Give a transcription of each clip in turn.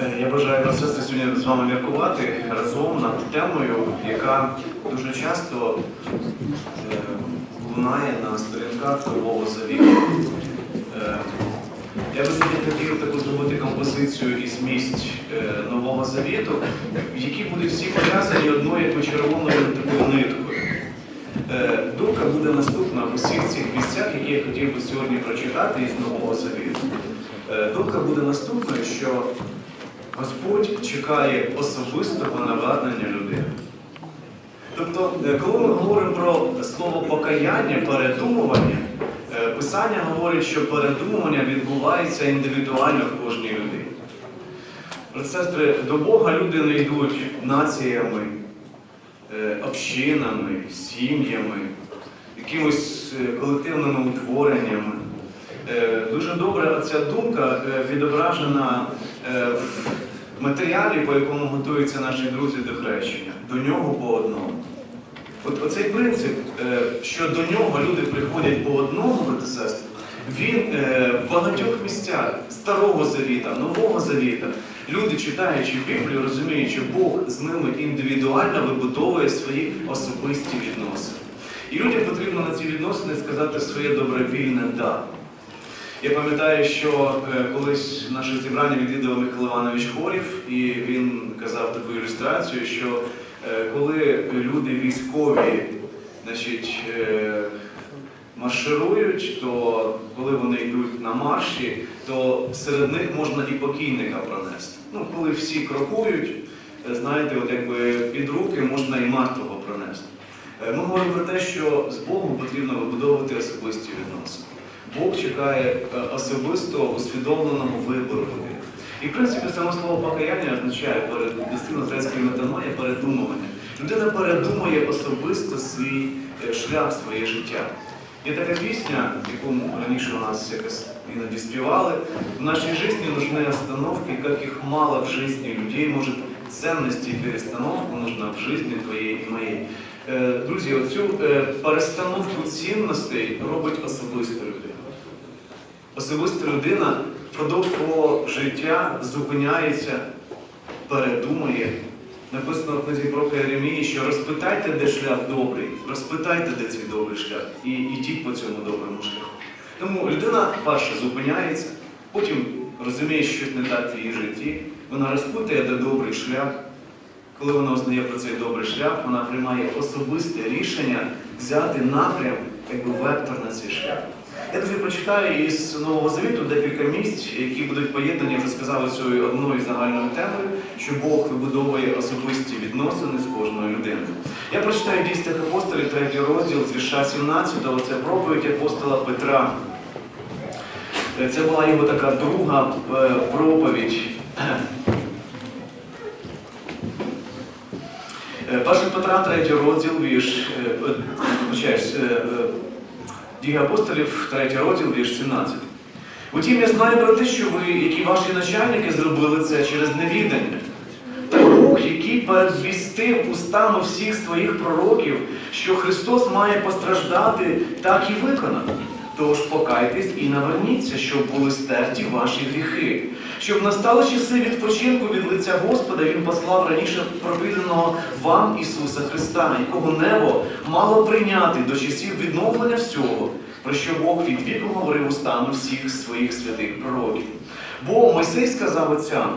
Е, Я бажаю вас сестри сьогодні з вами міркувати разом над темою, яка дуже часто е, лунає на сторінках Нового Завіту. Е, Я би сьогодні хотів таку зробити композицію із місць Нового Завіту, які будуть всі пов'язані одною червоною такою ниткою. Думка буде наступна в усіх цих місцях, які я хотів би сьогодні прочитати із Нового Завіту. Думка буде наступною, що Господь чекає особистого навернення людини. Тобто, е, коли ми говоримо про слово покаяння, передумування, е, Писання говорить, що передумування відбувається індивідуально в кожній людині. Сестри, до Бога люди не йдуть націями, е, общинами, сім'ями, якимось колективними утвореннями. Дуже добре ця думка відображена в матеріалі, по якому готуються наші друзі до хрещення. До нього по одному. От оцей принцип, е, що до нього люди приходять по одному, брати він е, в багатьох місцях Старого Завіта, Нового Завіта, люди, читаючи Біблію, розуміють, що Бог з ними індивідуально вибудовує свої особисті відносини. І людям потрібно на ці відносини сказати своє добровільне «да». Я пам'ятаю, що е, колись наше зібрання відвідав Михайло Іванович Хорів, і він казав таку ілюстрацію, що е, коли люди військові значить, е, марширують, то коли вони йдуть на марші, то серед них можна і покійника пронести. Ну, коли всі крокують, знаєте, от якби під руки можна і мертвого пронести. Ми говоримо про те, що з Богом потрібно вибудовувати особисті відносини. Бог чекає е, особистого усвідомленого вибору. І в принципі саме слово покаяння означає перед дестину грецької метаноя передумування. Людина передумує особисто свій е, шлях, своє життя. Є така пісня, яку раніше у нас якось іноді співали. В нашей жизни нужны остановки, как их мало в жизни людей. Может, ценности и перестановку нужна в жизни твоей і моєї. Е, Друзі, оцю перестановку цінностей робить особиста людина. Особиста людина впродовж свого життя зупиняється, передумує. Написано в книзі про Єремії, що розпитайте, де шлях добрий, розпитайте, де цей добрий шлях, і йдіть по цьому доброму шляху. Тому людина перше зупиняється, потім розуміє, що щось не так в її житті, вона розпитує, де добрий шлях. Коли вона узнає про цей добрий шлях, вона приймає особисте рішення взяти напрям, якби вектор на цей шлях. Я тобі прочитаю із Нового Завіту декілька місць, які будуть поєднані, вже сказав, цією одною загальною темою, що Бог вибудовує особисті відносини з кожною людиною. Я прочитаю дійсних апостолів, третій розділ з вірша 17, це проповідь апостола Петра. Е, Це була його така друга е, проповідь. Е, Перший Петра, третій розділ, вірш, Дії апостолів, 3 розділ, вірш 17. Утім, я знаю про те, що ви, які ваші начальники, зробили це через невідання. Та Бог, який передвістив устами всіх своїх пророків, що Христос має постраждати, так і виконав. Тож покайтесь і наверніться, щоб були стерті ваші гріхи. Щоб настали часи відпочинку від лиця Господа, Він послав раніше провіреного вам Ісуса Христа, якого небо мало прийняти до часів відновлення всього, про що Бог від віку говорив устами всіх своїх святих пророків. Бо Мойсей сказав отцям,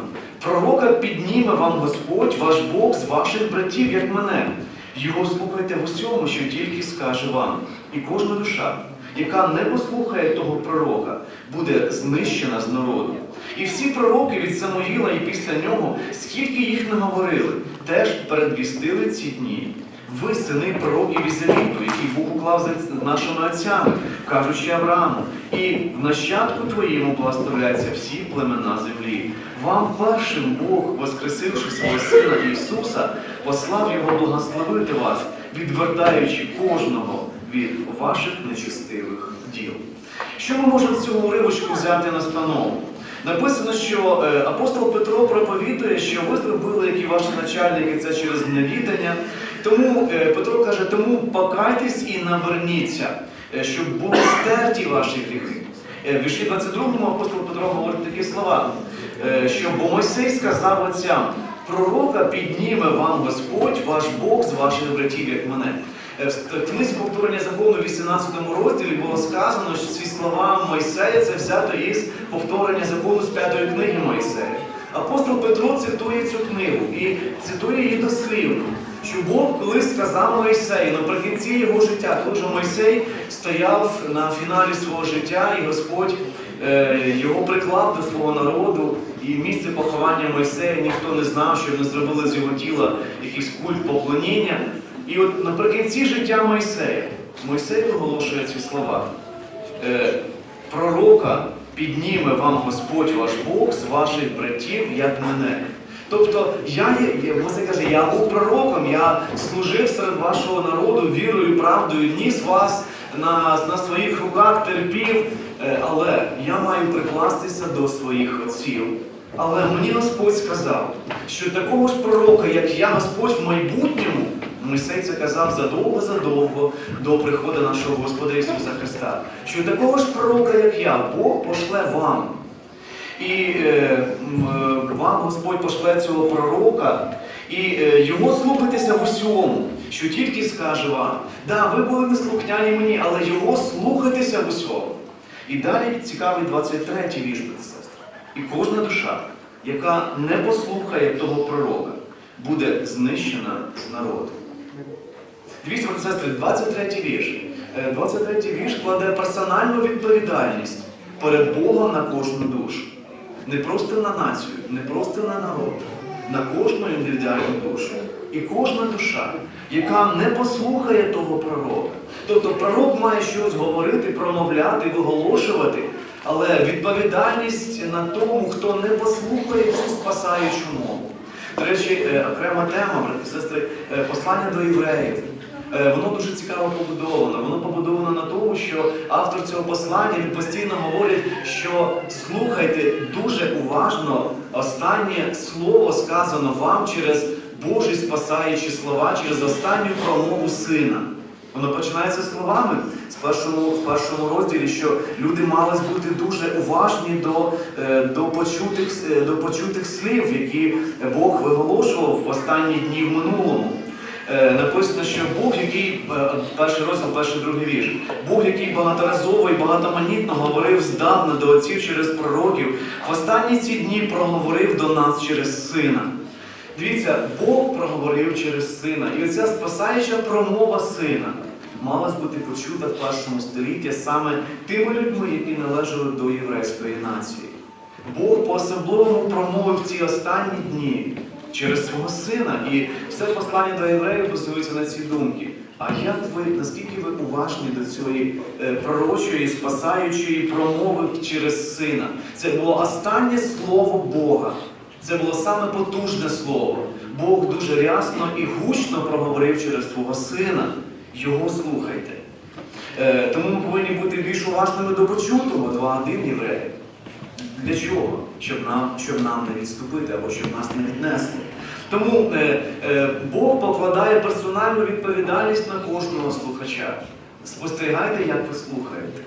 пророка підніме вам Господь, ваш Бог з ваших братів, як мене. Його слухайте в усьому, що тільки скаже вам. І кожна душа, яка не послухає того пророка, буде знищена з народу. І всі пророки від Самуїла і після нього, скільки їх не говорили, теж передвістили ці дні. Ви сини пророків і завіту, який Бог уклав за нашими отцями, кажучи Аврааму, і в нащадку твоєму благословляться всі племена землі. Вам першим Бог, воскресивши свого Сина Ісуса, послав Його благословити вас, відвертаючи кожного від ваших нечистивих діл. Що ми можемо з цього уривочку взяти на станову? Написано, що е, апостол Петро проповідує, що ви зробили, як і ваші начальники, це через невідання. Тому е, Петро каже, тому покайтесь і наверніться, е, щоб були стерті ваші гріхи. В вірші 22 апостол Петро говорить такі слова. що бо Мойсей сказав отцям, пророка підніме вам Господь, ваш Бог з ваших братів, як мене. Е, В книзі повторення закону в 18 розділі було сказано, що ці слова Мойсея це взято із повторення закону з п'ятої книги Мойсея. Апостол Петро цитує цю книгу і цитує її дослівно, що Бог колись сказав Мойсею наприкінці його життя, коли Мойсей стояв на фіналі свого життя, і Господь е, його приклав до свого народу, і місце поховання Мойсея ніхто не знав, щоб не зробили з його тіла якийсь культ поклоніння. І от наприкінці життя Мойсея Мойсей виголошує ці слова. Е, пророка підніме вам Господь ваш Бог з ваших братів, як мене. Тобто, я є- Мойсей каже, я був пророком, я служив серед вашого народу вірою, правдою, ніс вас на, на своїх руках, терпів, Е, але я маю прикластися до своїх отців. Але мені Господь сказав, що такого ж пророка, як я, Господь в майбутньому, Мойсей це казав задовго-задовго до приходу нашого Господа Ісуса Христа, що такого ж пророка, як я, Бог пошле вам. І е, е, вам Господь пошле цього пророка, і е, його слухайтеся в усьому, що тільки скаже вам. Да, ви були неслухняні мені, але його слухайтеся в усьому. І далі цікавий 23-й вірш, брати сестри. І кожна душа, яка не послухає того пророка, буде знищена з народу. Дивіться, сестри, 23 вірш. Е, 23 вірш кладе персональну відповідальність перед Богом на кожну душу. Не просто на націю, не просто на народ, на кожну індивідуальну душу. І кожна душа, яка не послухає того пророка. Тобто пророк має щось говорити, промовляти, виголошувати, але відповідальність на тому, хто не послухає цю спасаючу мову. До речі, е, окрема тема, брати сестри, е, послання до євреїв. Е, Воно дуже цікаво побудовано. Воно побудовано на тому, що автор цього послання він постійно говорить, що слухайте дуже уважно останнє слово сказано вам через Божі спасаючі слова, через останню промову сина. Воно починається словами з першому, в першому розділі, що люди мали бути дуже уважні до, е, до, почутих, е, до почутих слів, які Бог виголошував в останні дні в минулому. Е, Написано, що Бог, який, е, перший розділ, перший другий вірш, Бог, який багаторазово і багатоманітно говорив здавна до отців через пророків, в останні ці дні проговорив до нас через сина. Дивіться, Бог проговорив через сина. І оця спасаюча промова сина мала бути почута в першому столітті саме тими людьми, які належали до єврейської нації. Бог по-особливому промовив ці останні дні через свого сина. І все послання до євреїв базується на ці думки. А як ви, наскільки ви уважні до цієї е, пророчої, спасаючої промови через сина? Це було останнє слово Бога. Це було саме потужне слово. Бог дуже рясно і гучно проговорив через свого сина. Його слухайте. Е, тому ми повинні бути більш уважними до почутого 2.1 євреїв. Для чого? Щоб нам, щоб нам не відступити або щоб нас не віднесли. Тому е, е, Бог покладає персональну відповідальність на кожного слухача. Спостерігайте, як ви слухаєте.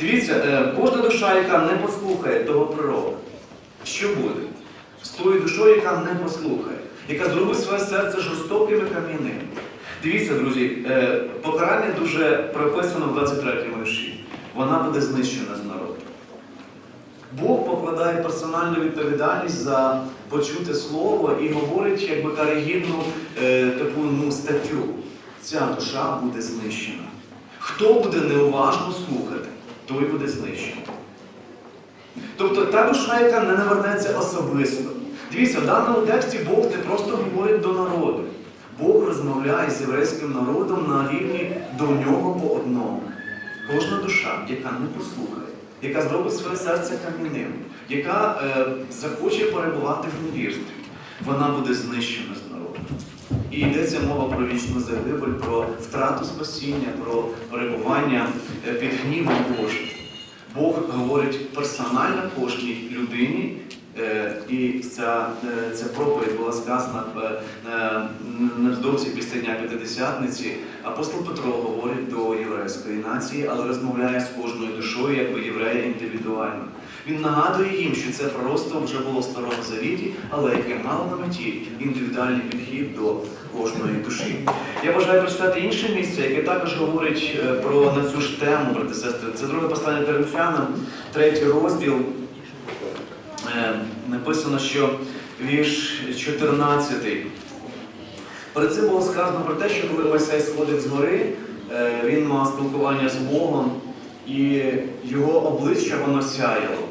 Дивіться, е, кожна душа, яка не послухає того пророка, що буде? З тою душою, яка не послухає, яка зробить своє серце жорстоким і кам'яним. Дивіться, друзі, е, покарання дуже прописано в 23 му вірші. Вона буде знищена з народу. Бог покладає персональну відповідальність за почуте слово і говорить, якби каригідну е, таку ну, статтю. Ця душа буде знищена. Хто буде неуважно слухати, той буде знищений. Тобто та душа, яка не навернеться особисто. Дивіться, в даному тексті Бог не просто говорить до народу. Бог розмовляє з єврейським народом на рівні до нього по одному. Кожна душа, яка не послухає, яка зробить своє серце кам'яним, яка е, захоче перебувати в невірстві, вона буде знищена з народу. І йдеться мова про вічну загибель, про втрату спасіння, про перебування е, під гнівом Божим. Бог говорить персонально кожній людині, і ця, е, ця проповідь була сказана е, е, невдовзі після Дня П'ятидесятниці. Апостол Петро говорить до єврейської нації, але розмовляє з кожною душою, якби єврея індивідуально. Він нагадує їм, що це просто вже було в старому завіті, але яке мало на меті індивідуальний підхід до кожної душі. Я бажаю прочитати інше місце, яке також говорить е, про на цю ж тему, брати сестри. Це друге послання Коринфянам, третій розділ. Е, Написано, що вірш 14. Перед цим було сказано про те, що коли Мойсей сходить з гори, е, він мав спілкування з Богом, і його обличчя воно сяяло.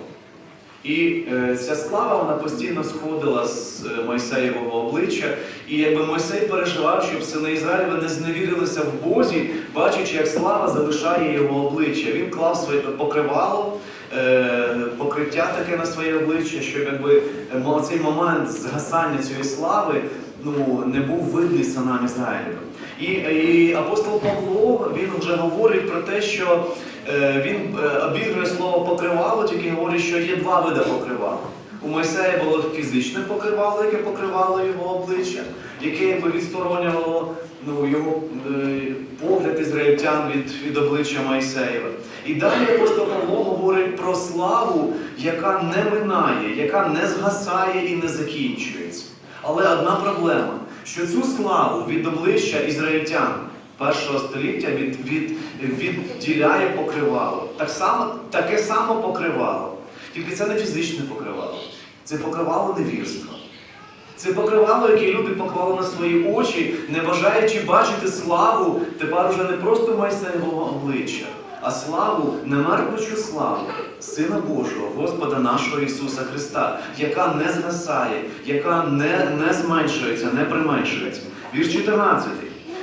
І е, ця слава вона постійно сходила з Мойсеєвого обличчя. І якби Мойсей переживав, щоб сини Ізраїлева не зневірилися в Бозі, бачачи, як слава залишає його обличчя. Він клав своє покривало, покриття таке на своє обличчя, щоб якби е, цей момент згасання цієї слави ну, не був видний санам Ізраїлю. І, і апостол Павло він вже говорить про те, що е, він е, обігрує слово покривало, тільки говорить, що є два види покривала. У Мойсея було фізичне покривало, яке покривало його обличчя, яке відсторонювало ну, його е, погляд ізраїльтян від, від обличчя Мойсеєва. І далі апостол Павло говорить про славу, яка не минає, яка не згасає і не закінчується. Але одна проблема, що цю славу від обличчя ізраїльтян першого століття від, від, відділяє покривало. Так само, таке само покривало. Тільки це не фізичне покривало, це покривало невірства. Це покривало, яке люди поклали на свої очі, не бажаючи бачити славу тепер уже не просто Мойсеєвого обличчя, а славу, немеркнучу славу Сина Божого, Господа нашого Ісуса Христа, яка не згасає, яка не, не зменшується, не применшується. Вірш 14.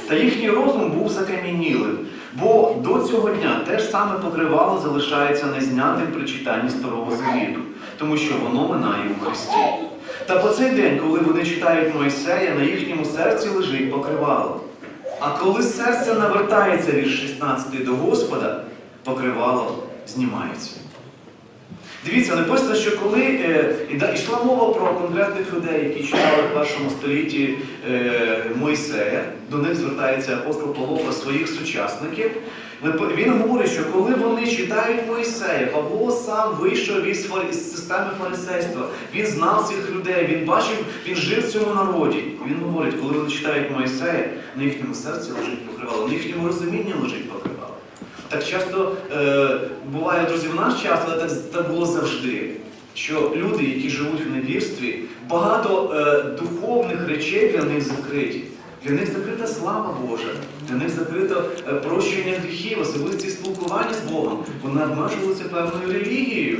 Та їхній розум був закам'янілим, бо до цього дня те ж саме покривало залишається незнятим при читанні Старого Завіту, тому що воно минає у Христі. Та по цей день, коли вони читають Мойсея, на їхньому серці лежить покривало. А коли серце навертається вірш 16 до Господа, покривало знімається. Дивіться, написано, що коли е, йшла мова про конкретних людей, які читали в першому столітті е, Мойсея, до них звертається апостол Павло про своїх сучасників. Він говорить, що коли вони читають Мойсея, Павло сам вийшов із, із системи фарисейства. Він знав цих людей, він бачив, він жив в цьому народі. Він говорить, коли вони читають Мойсея, на їхньому серці лежить покривало, на їхньому розумінні лежить покривало. Так часто е, буває, друзі, в наш час, але так, так було завжди. Що люди, які живуть в невірстві, багато е, духовних речей для них закриті. Для них закрита слава Божа, для них закрито е, прощення гріхів, особисті спілкування з Богом. Вони обмежувалися певною релігією.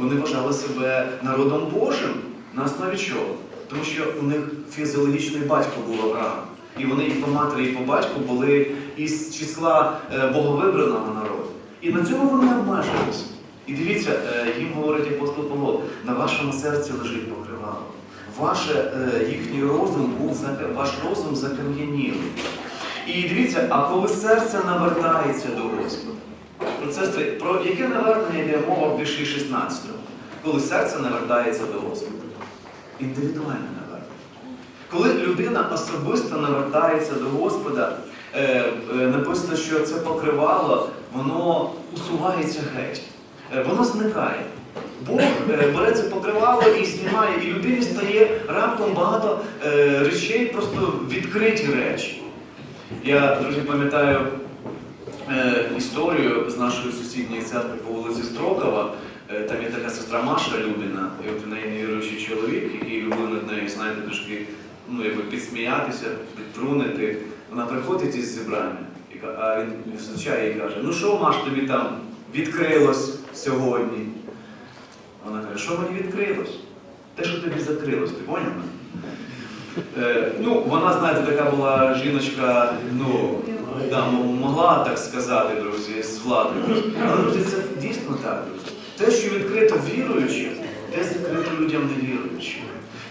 Вони вважали себе народом Божим. На основі чого? Тому що у них фізіологічний батько був Авраам. І вони і по матері, і по батьку були із числа е, боговибраного народу. І на цьому вони обмежилися. І дивіться, е, їм говорить апостол Павло, на вашому серці лежить покривало. Ваше, е, їхній розум був ваш розум закам'янілий. І дивіться, а коли серце навертається до Господа, про це про яке навернення йде мова в вірші 16? Коли серце навертається до Господа. Індивідуальне. Коли людина особисто навертається до Господа, е, е, написано, що це покривало, воно усувається геть, Е, воно зникає. Бог бере це покривало і знімає, і людині стає раптом багато речей, просто відкриті речі. Я, друзі, пам'ятаю історію з нашої сусідньої церкви по вулиці Строкова. Там є така сестра Маша Любіна, і от в неї невіруючий чоловік, який любив над нею, знаєте, трошки ну, якби підсміятися, підтрунити. Вона приходить із зібрання, а він зустрічає і каже: Ну що, Маш, тобі там відкрилось сьогодні? Вона каже, що мені відкрилось? Те, що тобі закрилось, ти поняв? Е, ну, вона, знаєте, така була жіночка, ну, да, могла так сказати, друзі, з владою. Але, друзі, це дійсно так, друзі. Те, що відкрито віруючим, те закрито людям невіруючим.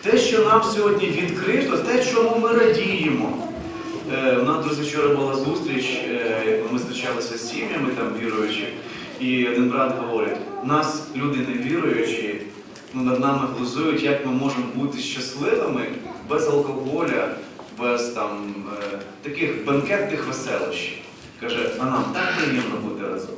Те, що нам сьогодні відкрито, те, чому ми радіємо. Е, у нас, друзі, вчора була зустріч, е, ми зустрічалися з сім'ями там віруючі, і один брат говорить, нас люди невіруючі, ну, над нами глузують, як ми можемо бути щасливими без алкоголя, без там е, таких банкетних веселощів. Каже, а нам так приємно бути разом.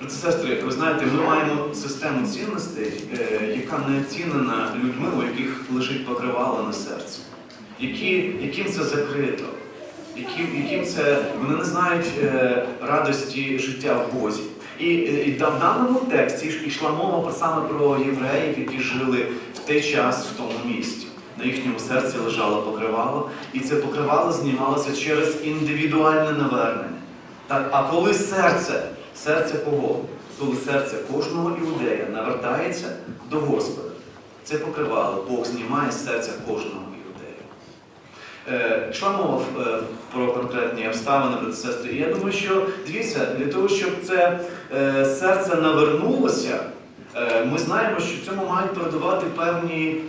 Брати сестри, ви знаєте, ми маємо систему цінностей, е, яка не оцінена людьми, у яких лежить покривало на серці, які, яким це закрито, яким, яким це вони не знають е, радості життя в Бозі. І, е, і в даному тексті йшла мова саме про євреїв, які жили в той час в тому місті. На їхньому серці лежало покривало, і це покривало знімалося через індивідуальне навернення. Так, а коли серце, серце кого? Коли серце кожного іудея навертається до Господа, це покривало, Бог знімає з серця кожного іудея. Е, Йшла мова е, про конкретні обставини, брати сестри. І я думаю, що дивіться, для того, щоб це е, серце навернулося, е, ми знаємо, що цьому мають передавати певні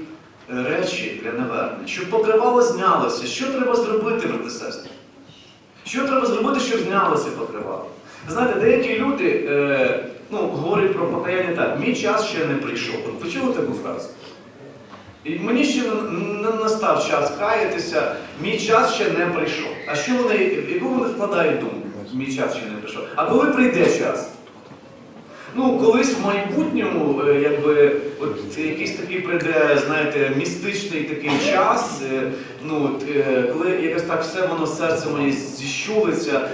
е, речі для навернення. Щоб покривало знялося, що треба зробити, брати сестри? Що треба зробити, щоб знялося покривало? Знаєте, деякі люди е, ну, говорять про покаяння так, мій час ще не прийшов. От почули таку фразу? І мені ще не настав час каятися, мій час ще не прийшов. А що вони, яку вони вкладають думку? Мій час ще не прийшов. А коли прийде час? Ну, колись в майбутньому, е, якби, от якийсь такий прийде, знаєте, містичний такий час, е, ну, е, коли якось так все воно серце моє зіщулиться,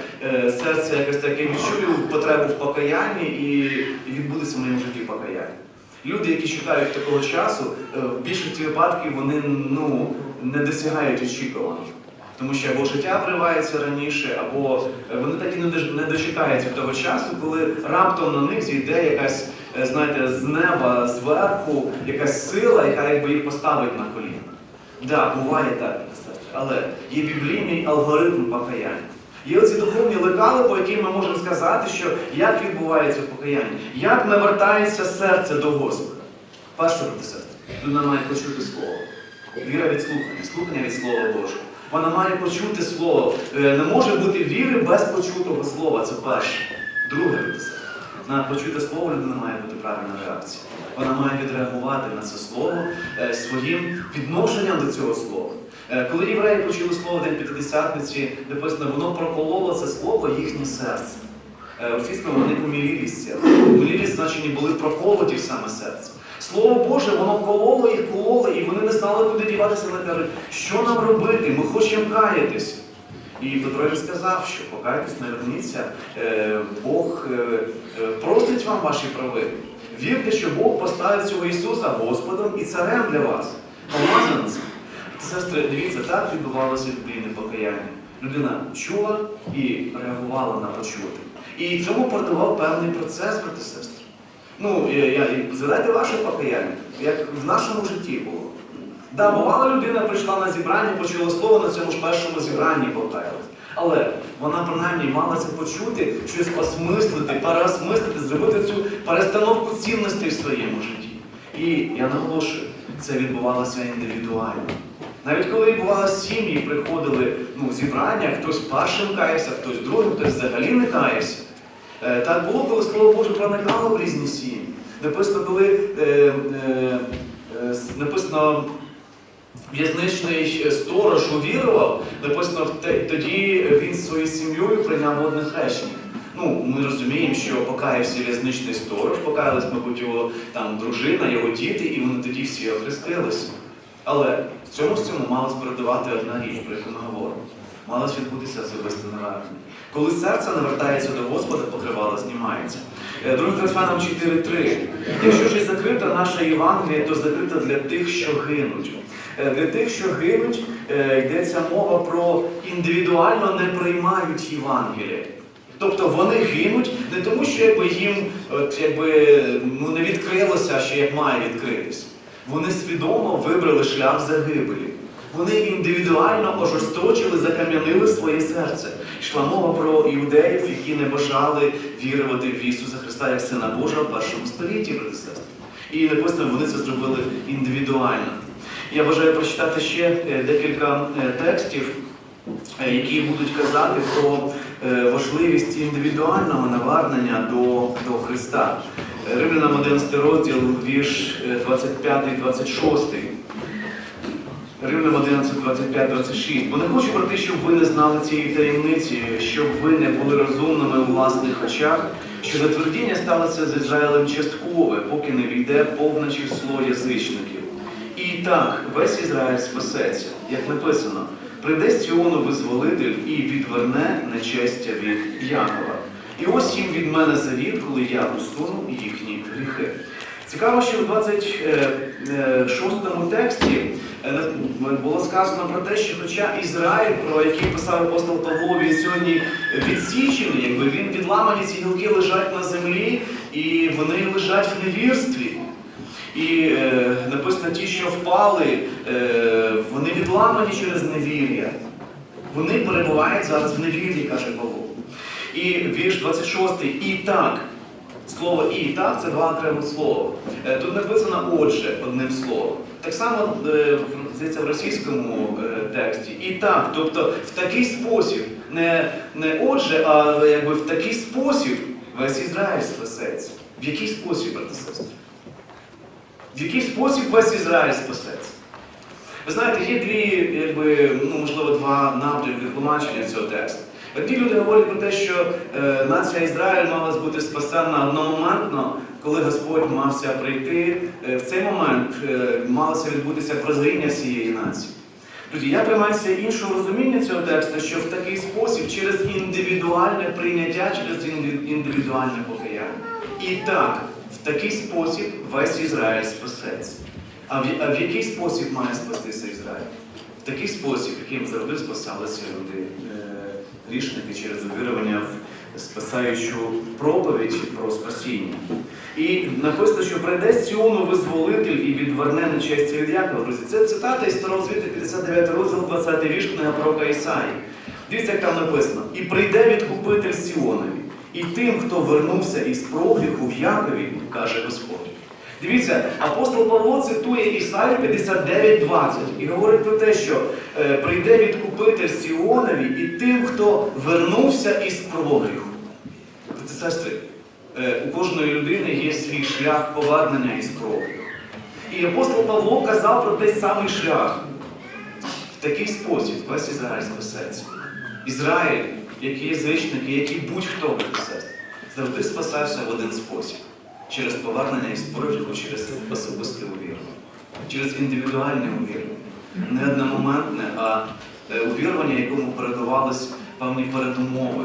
серце якось таке відчую потребу в покаянні і, відбудеться в моєму житті покаяння. Люди, які чекають такого часу, в більшості випадків вони ну, не досягають очікуваного. Тому що або життя вривається раніше, або е, вони так і не дочекаються того часу, коли раптом на них зійде якась, е, знаєте, з неба, зверху, якась сила, яка якби їх поставить на коліна. Так, да, буває так, але є біблійний алгоритм покаяння. Є оці духовні лекали, по яким ми можемо сказати, що як відбувається покаяння, як навертається серце до Господа. Перше, і сестри, людина має почути слово. Віра від слухання, слухання від Слова Божого. Вона має почути слово. Е, Не може бути віри без почутого слова. Це перше. Друге, на почуте слово людина має бути правильна реакція. Вона має відреагувати на це слово е, своїм відношенням до цього слова. Е, Коли євреї почули слово День П'ятидесятниці, написано, воно прокололо це слово їхнє серце. У російському вони помілілися. Помілілись, значені були проколоті в саме серце. Слово Боже, воно кололо їх, кололо, і вони не знали, куди діватися. Вони кажуть, що нам робити? Ми хочемо каятися. І Петро їм сказав, що покайтесь, наверніться, е, Бог е, е, простить вам ваші провини. Вірте, що Бог поставив цього Ісуса Господом і царем для вас. Помазанцем. Сестри, дивіться, так відбувалося біблійне покаяння. Людина чула і реагувала на почути. І цьому передавав певний процес, брати сестри. Ну, я, я, згадайте ваше покаяння, як в нашому житті було. Да, бувала людина прийшла на зібрання, почула слово на цьому ж першому зібранні покаялась. Але вона принаймні мала це почути, щось осмислити, переосмислити, зробити цю перестановку цінностей в своєму житті. І я наголошую, це відбувалося індивідуально. Навіть коли бувало сім'ї, приходили ну, зібрання, хтось першим каявся, хтось другим, хтось взагалі не каявся. Е, Так було, коли Слово Боже проникало в різні сім'ї. Написано, коли е, е, е, написано в'язничний сторож увірував, написано тоді він зі своєю сім'єю прийняв водне хрещення. Ну, ми розуміємо, що покаявся в'язничний сторож, покаялась, мабуть, його там дружина, його діти, і вони тоді всі охрестилися. Але в цьому з цьому малось передавати одна річ, про яку ми говоримо. Малось відбутися особисте навернення. Коли серце навертається до Господа, покривало знімається. Е, 2 Коринфянам 4.3. Якщо ж і закрита наша Євангелія, то закрита для тих, що гинуть. Е, Для тих, що гинуть, е, йдеться мова про індивідуально не приймають Євангелія. Тобто вони гинуть не тому, що якби їм от, якби, ну, не відкрилося, ще як має відкритися. Вони свідомо вибрали шлях загибелі. Вони індивідуально ожесточили, закам'янили своє серце. Йшла мова про іудеїв, які не бажали вірувати в Ісуса Христа як Сина Божого в першому столітті, сестри. І написано, вони це зробили індивідуально. Я бажаю прочитати ще е, декілька е, текстів, е, які будуть казати про важливість індивідуального навернення до, до Христа. Римлянам 11 розділ, вірш е, 25-26. Римлянам 11, 25, 26. Бо не хочу брати, щоб ви не знали цієї таємниці, щоб ви не були розумними у власних очах, що затвердіння сталося з Ізраїлем часткове, поки не війде повне число язичників. І так, весь Ізраїль спасеться, як написано, прийде Сіону визволитель і відверне нечестя від Якова. І ось їм від мене завіт, коли я усуну їхні гріхи. Цікаво, що в 26 тексті е, було сказано про те, що хоча Ізраїль, про який писав апостол Павло, він сьогодні відсічений, якби він відламані, ці гілки лежать на землі, і вони лежать в невірстві. І е, написано, ті, що впали, е, вони відламані через невір'я. Вони перебувають зараз в невір'ї, каже Павло. І вірш 26. І так. Слово і так це два окремі слова. Е, Тут написано отже одним словом. Так само е, здається, в російському е, тексті. І так, тобто в такий спосіб, не, не отже, а якби в такий спосіб весь Ізраїль спасеться. В який спосіб, брати сестри? В який спосіб весь Ізраїль спасеться? Ви знаєте, є дві, якби, ну, можливо, два напрямки тлумачення цього тексту. Одні люди говорять про те, що е, нація Ізраїль мала бути спасена одномоментно, коли Господь мався прийти. Е, в цей момент е, малося відбутися прозріння всієї нації. Друзі, я тримаюся іншого розуміння цього тексту, що в такий спосіб, через індивідуальне прийняття, через індивідуальне покаяння. І так, в такий спосіб весь Ізраїль спасеться. А в, а в який спосіб має спастися Ізраїль? В такий спосіб, яким завжди спасалися люди, грішники через увірування в спасаючу проповідь про спасіння. І написано, що прийде Сіону визволитель і відверне нечестя від Якова. Друзі, це цитата із старого звіту 59 розділ 20 вірш книга пророка Ісаї. Дивіться, як там написано: і прийде відкупитель Сіонові, і тим, хто вернувся із прогріху в Якові, каже Господь. Дивіться, апостол Павло цитує Ісаю 59.20 і говорить про те, що е, прийде відкупитель Сіонові і тим, хто вернувся із прогріху. Сестри, е, у кожної людини є свій шлях повернення із прогріху. І апостол Павло казав про той самий шлях. В такий спосіб весь Ізраїль спасеться. Ізраїль, як і язичники, як і будь-хто сестри, завжди спасався в один спосіб. Через повернення із прогріху, через особисте увірування, через індивідуальне увірування. Не одномоментне, а е, увірування, якому передавались певні передумови,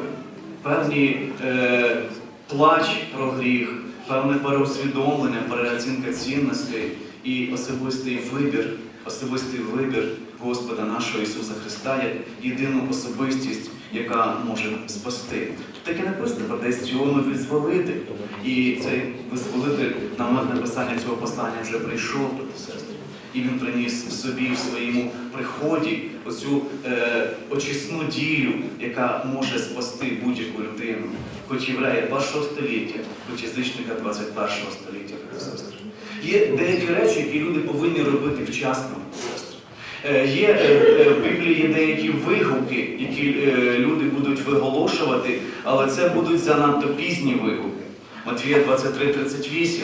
певні е, плач про гріх, певне переусвідомлення, переоцінка цінностей і особистий вибір, особистий вибір Господа нашого Ісуса Христа як єдину особистість, яка може спасти. Так і написано про десь Сіону визволитель. І цей визволитель на момент написання цього послання вже прийшов, і сестри. І він приніс собі в своєму приході оцю е, очисну дію, яка може спасти будь-яку людину, хоч єврея першого століття, хоч язичника 21 століття. Є деякі речі, які люди повинні робити вчасно, брати і сестри. Е, Є е, е, в Біблії деякі вигуки, які е, люди будуть виголошувати, але це будуть занадто пізні вигуки. Матвія 23:38.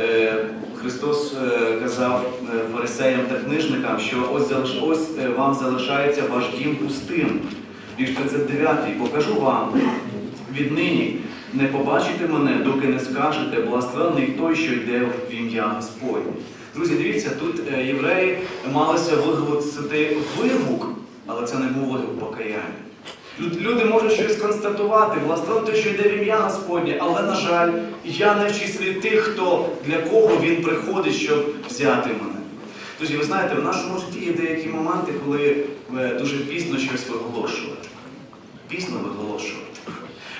е, Христос е, казав е, фарисеям та книжникам, що ось, ось е, вам залишається ваш дім пустим. Вірш 39. Покажу вам віднині не побачите мене, доки не скажете, благословений той, що йде в ім'я Господнє. Друзі, дивіться, тут е, євреї малися виголосити вигук, але це не був вигук покаяння. Люди можуть щось констатувати, благословений той, що йде в ім'я Господнє, але, на жаль, я не в числі тих, хто для кого він приходить, щоб взяти мене. Друзі, ви знаєте, в нашому житті є деякі моменти, коли е, дуже пізно щось виголошувати. Пізно виголошувати.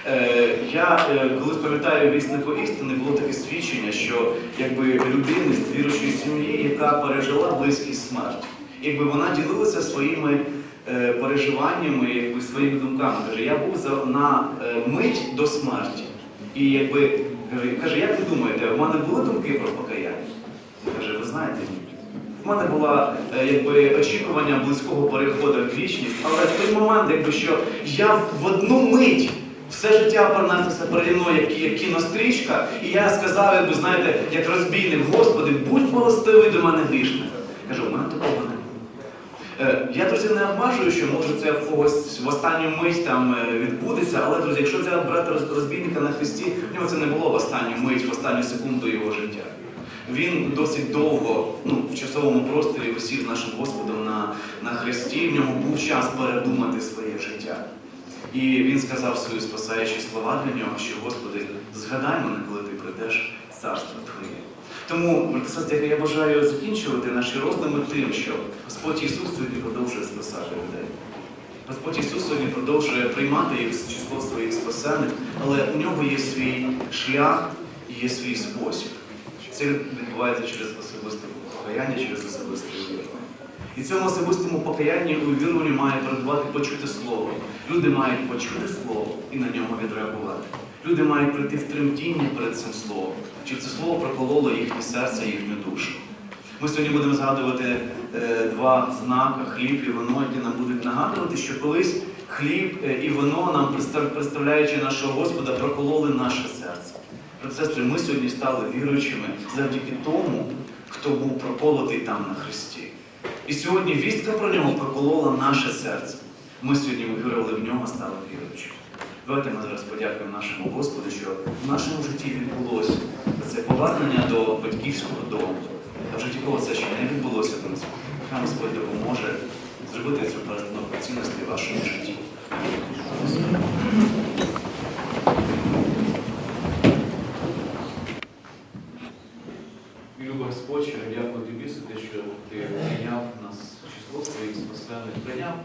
Е, я е, колись пам'ятаю віснику істини, було таке свідчення, що якби людини з віруючої сім'ї, яка пережила близькість смерті, якби вона ділилася своїми е, переживаннями, якби своїми думками. Каже, я був на мить до смерті. І якби каже, як ви думаєте, в мене були думки про покаяння? Каже, ви знаєте, ні. У мене була е, якби очікування близького переходу в вічність, але в той момент, якби що я в одну мить все життя пронеслося переді мною, як, як кінострічка, і я сказав, якби знаєте, як розбійник, Господи, будь милостивий до мене грішника. Кажу, у мене такого не. Е, Я, друзі, не обмежую, що може це в когось в останню мить там е, відбудеться, але, друзі, якщо взяти брати розбійника на хресті, в нього це не було в останню мить, в останню секунду його життя. Він досить довго ну, в часовому просторі висів нашим Господом на, на хресті, в нього був час передумати своє життя. І він сказав свої спасаючі слова для нього, що Господи, згадай мене, коли ти прийдеш царство Твоє. Тому, брати я бажаю закінчувати наші роздуми тим, що Господь Ісус сьогодні продовжує спасати людей. Господь Ісус сьогодні продовжує приймати їх з число своїх спасених, але у нього є свій шлях і є свій спосіб. Це відбувається через особисте покаяння, через особисте увірування. І цьому особистому покаянні у віруванні має передувати почути слово. Люди мають почути слово і на нього відреагувати. Люди мають прийти в тремтіння перед цим словом, щоб це слово прокололо їхнє серце, їхню душу. Ми сьогодні будемо згадувати е, два знака хліб і вино, які нам будуть нагадувати, що колись хліб е, і вино нам, представляючи нашого Господа, прокололи наше серце. Сестри, ми сьогодні стали віруючими завдяки тому, хто був проколотий там на хресті. І сьогодні вістка про нього проколола наше серце. Ми сьогодні вірували в нього, стали віруючими. Давайте ми зараз подякуємо нашому Господу, що в нашому житті відбулося це повернення до батьківського дому. А в житті це ще не відбулося, друзі. Хай Господь допоможе зробити цю перестановку цінності в вашому житті. І любий Господь, щиро дякую тобі за те, що ти прийняв нас в число своїх спасених, прийняв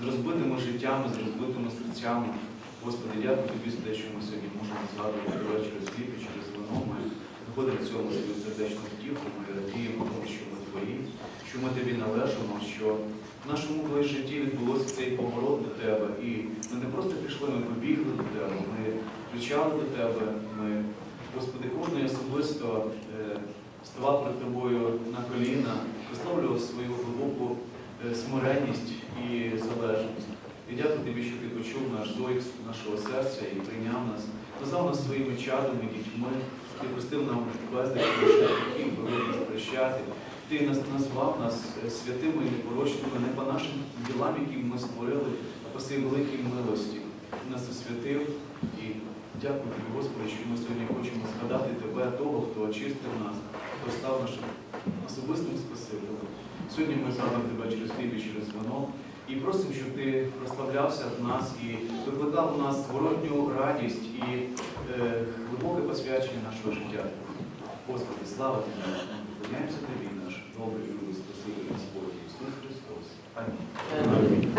з розбитими життями, з розбитими серцями. Господи, дякую тобі за те, що ми сьогодні можемо згадувати через хліб і через вино. Ми знаходимо в цьому свою сердечну втіху, ми радіємо тому, що ми твої, що ми тобі належимо, що в нашому колись житті відбулося цей поворот до тебе. І ми не просто пішли, ми побігли до тебе, ми кричали до тебе. Ми, Господи, кожен особисто е, ставав перед тобою на коліна, висловлював свою глибоку е, смиренність і залежність. І дякую тобі, що ти почув наш зойк нашого серця і прийняв нас, назвав нас своїми чадами, дітьми, ти простив нам безліч наших прощати. Ти нас назвав нас е, святими і непорочними не по нашим ділам, які ми створили, а по своїй великій милості. Ти нас освятив і дякую тобі, Господи, що ми сьогодні хочемо згадати тебе, того, хто очистив нас, хто став нашим особистим спасителем. Сьогодні ми згадуємо тебе через хліб і через вино. І просимо, щоб ти прославлявся в нас і викликав у нас зворотню радість і е, глибоке посвячення нашого життя. Господи, слава тобі! Поклоняємося тобі, наш добрий любий спасибі Господь Ісус Христос. Амінь.